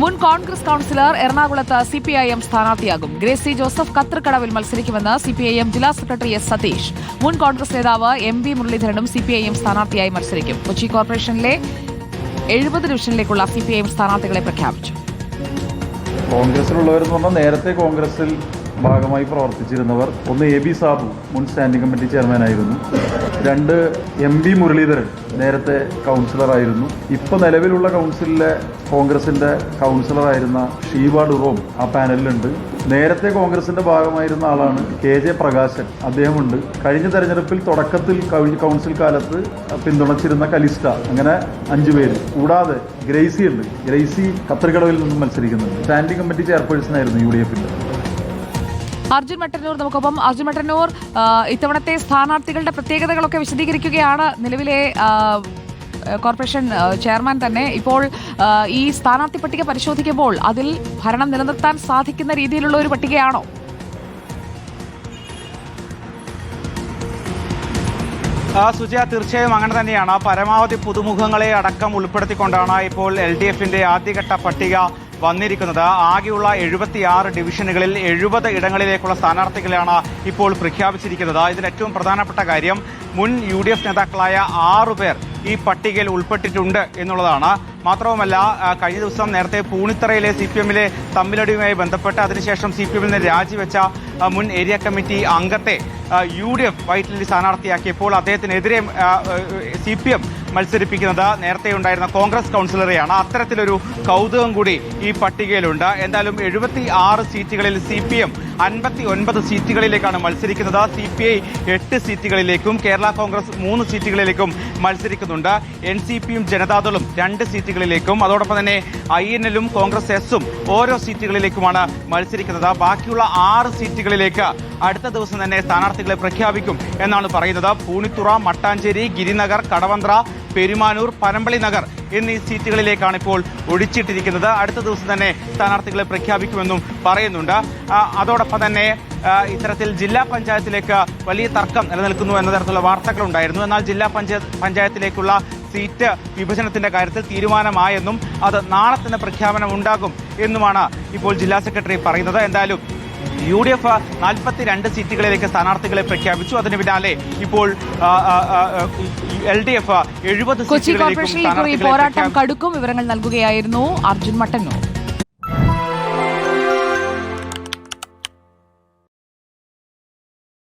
മുൻ കോൺഗ്രസ് കൌൺസിലർ എറണാകുളത്ത് C P I M സ്ഥാനാർത്ഥിയാകും. ഗ്രേസി ജോസഫ് കത്രക്കടവിൽ മത്സരിക്കുമെന്ന് സി പി ഐ എം ജില്ലാ സെക്രട്ടറി എസ് സതീഷ്. മുൻ കോൺഗ്രസ് നേതാവ് എം വി മുരളീധരനും സി പി ഐ എം സ്ഥാനാർത്ഥിയായി മത്സരിക്കും. കൊച്ചി കോർപ്പറേഷനിലെ എഴുപത് ഡിവിഷനിലേക്കുള്ള സി പി ഐ എം സ്ഥാനാർത്ഥികളെ പ്രഖ്യാപിച്ചു. കോൺഗ്രസിലുള്ളവരെന്ന് പറഞ്ഞാൽ നേരത്തെ കോൺഗ്രസിൽ ഭാഗമായി പ്രവർത്തിച്ചിരുന്നവർ ഒന്ന് എ ബി സാബു മുൻ സ്റ്റാൻഡിംഗ് കമ്മിറ്റി ചെയർമാനായിരുന്നു. രണ്ട് എം ബി മുരളീധരൻ നേരത്തെ കൗൺസിലറായിരുന്നു ഇപ്പോൾ നിലവിലുള്ള കൗൺസിലിലെ കോൺഗ്രസിന്റെ കൗൺസിലറായിരുന്ന ഷീബ ഡുറോം ആ പാനലിലുണ്ട്. നേരത്തെ കോൺഗ്രസിന്റെ ഭാഗമായിരുന്ന ആളാണ് കെ ജെ പ്രകാശൻ. അദ്ദേഹമുണ്ട്. കഴിഞ്ഞ തെരഞ്ഞെടുപ്പിൽ തുടക്കത്തിൽ കൗൺസിൽ കാലത്ത് പിന്തുണച്ചിരുന്ന കലിസ്റ്റ. അങ്ങനെ അഞ്ചു പേര്. കൂടാതെ ഗ്രേസി ഉണ്ട് ഗ്രേസി കത്രികടവിൽ നിന്നും മത്സരിക്കുന്നുണ്ട്. സ്റ്റാൻഡിംഗ് കമ്മിറ്റി ചെയർപേഴ്സൺ ആയിരുന്നു യു ഡി എഫിന്റെ. അർജുൻ മട്ടന്നൂർ നമുക്കൊപ്പം. അർജുൻ മട്ടന്നൂർ ഇത്തവണത്തെ സ്ഥാനാർത്ഥികളുടെ പ്രത്യേകതകളൊക്കെ വിശദീകരിക്കുകയാണ്. നിലവിലെ കോർപ്പറേഷൻ ചെയർമാൻ തന്നെ ഇപ്പോൾ ഈ സ്ഥാനാർത്ഥി പട്ടിക പരിശോധിക്കുമ്പോൾ അതിൽ ഭരണം നിലനിർത്താൻ സാധിക്കുന്ന രീതിയിലുള്ള ഒരു പട്ടികയാണോ? സുജയ തീർച്ചയായും അങ്ങനെ തന്നെയാണ്. പരമാവധി പുതുമുഖങ്ങളെ അടക്കം ഉൾപ്പെടുത്തിക്കൊണ്ടാണ് ഇപ്പോൾ എൽ ഡി എഫിന്റെ ആദ്യഘട്ട പട്ടിക വന്നിരിക്കുന്നത്. ആകെയുള്ള എഴുപത്തിയാറ് ഡിവിഷനുകളിൽ എഴുപത് ഇടങ്ങളിലേക്കുള്ള സ്ഥാനാർത്ഥികളെയാണ് ഇപ്പോൾ പ്രഖ്യാപിച്ചിരിക്കുന്നത്. ഇതിൽ ഏറ്റവും പ്രധാനപ്പെട്ട കാര്യം മുൻ യു ഡി എഫ് നേതാക്കളായ ആറു പേർ ഈ പട്ടികയിൽ ഉൾപ്പെട്ടിട്ടുണ്ട് എന്നുള്ളതാണ്. മാത്രവുമല്ല കഴിഞ്ഞ ദിവസം നേരത്തെ പൂണിത്തറയിലെ സി പി എമ്മിലെ തമ്മിലടിയുമായി ബന്ധപ്പെട്ട് അതിനുശേഷം സി പി എമ്മിൽ നിന്ന് രാജിവെച്ച മുൻ ഏരിയ കമ്മിറ്റി അംഗത്തെ യു ഡി എഫ് വൈറ്റിലി സ്ഥാനാർത്ഥിയാക്കിയപ്പോൾ അദ്ദേഹത്തിനെതിരെ സി പി എം മത്സരിപ്പിക്കുന്നത്. നേരത്തെ ഉണ്ടായിരുന്ന കോൺഗ്രസ് കൗൺസിലറെയാണ്. അത്തരത്തിലൊരു കൗതുകം കൂടി ഈ പട്ടികയിലുണ്ട്. എന്തായാലും എഴുപത്തി ആറ് സീറ്റുകളിൽ സി പി എം അൻപത്തി ഒൻപത് സീറ്റുകളിലേക്കാണ് മത്സരിക്കുന്നത്. സി പി ഐ എട്ട് സീറ്റുകളിലേക്കും കേരള കോൺഗ്രസ് മൂന്ന് സീറ്റുകളിലേക്കും മത്സരിക്കുന്നുണ്ട്. എൻ സി പിയും ജനതാദളും രണ്ട് സീറ്റുകളിലേക്കും. അതോടൊപ്പം തന്നെ ഐ എൻ എല്ലും കോൺഗ്രസ് എസും ഓരോ സീറ്റുകളിലേക്കുമാണ് മത്സരിക്കുന്നത്. ബാക്കിയുള്ള ആറ് സീറ്റുകളിലേക്ക് അടുത്ത ദിവസം തന്നെ സ്ഥാനാർത്ഥികളെ പ്രഖ്യാപിക്കും എന്നാണ് പറയുന്നത്. പൂണിത്തുറ മട്ടാഞ്ചേരി ഗിരിനഗർ കടവന്ത്ര പെരുമാനൂർ പനമ്പളി നഗർ എന്നീ സീറ്റുകളിലേക്കാണ് ഇപ്പോൾ ഒഴിച്ചിട്ടിരിക്കുന്നത്. അടുത്ത ദിവസം തന്നെ സ്ഥാനാർത്ഥികളെ പ്രഖ്യാപിക്കുമെന്നും പറയുന്നുണ്ട്. അതോടൊപ്പം തന്നെ ഇത്തരത്തിൽ ജില്ലാ പഞ്ചായത്തിലേക്ക് വലിയ തർക്കം നിലനിൽക്കുന്നു എന്ന തരത്തിലുള്ള വാർത്തകളുണ്ടായിരുന്നു എന്നാൽ ജില്ലാ പഞ്ചായത്ത് പഞ്ചായത്തിലേക്കുള്ള സീറ്റ് വിഭജനത്തിന്റെ കാര്യത്തിൽ തീരുമാനമായെന്നും അത് നാളെ തന്നെ പ്രഖ്യാപനം ഉണ്ടാകും എന്നുമാണ് ഇപ്പോൾ ജില്ലാ സെക്രട്ടറി പറയുന്നത്. എന്തായാലും യു ഡി എഫ് നാൽപ്പത്തിരണ്ട് സീറ്റുകളിലേക്ക് സ്ഥാനാർത്ഥികളെ പ്രഖ്യാപിച്ചു. അതിന് പിന്നാലെ ഇപ്പോൾ എൽ ഡി എഫ് എഴുപത് കൊച്ചി കോർപ്പറേഷനിൽ പോരാട്ടം കടുക്കും വിവരങ്ങൾ നൽകുകയായിരുന്നു അർജുൻ മട്ടന്നൂർ.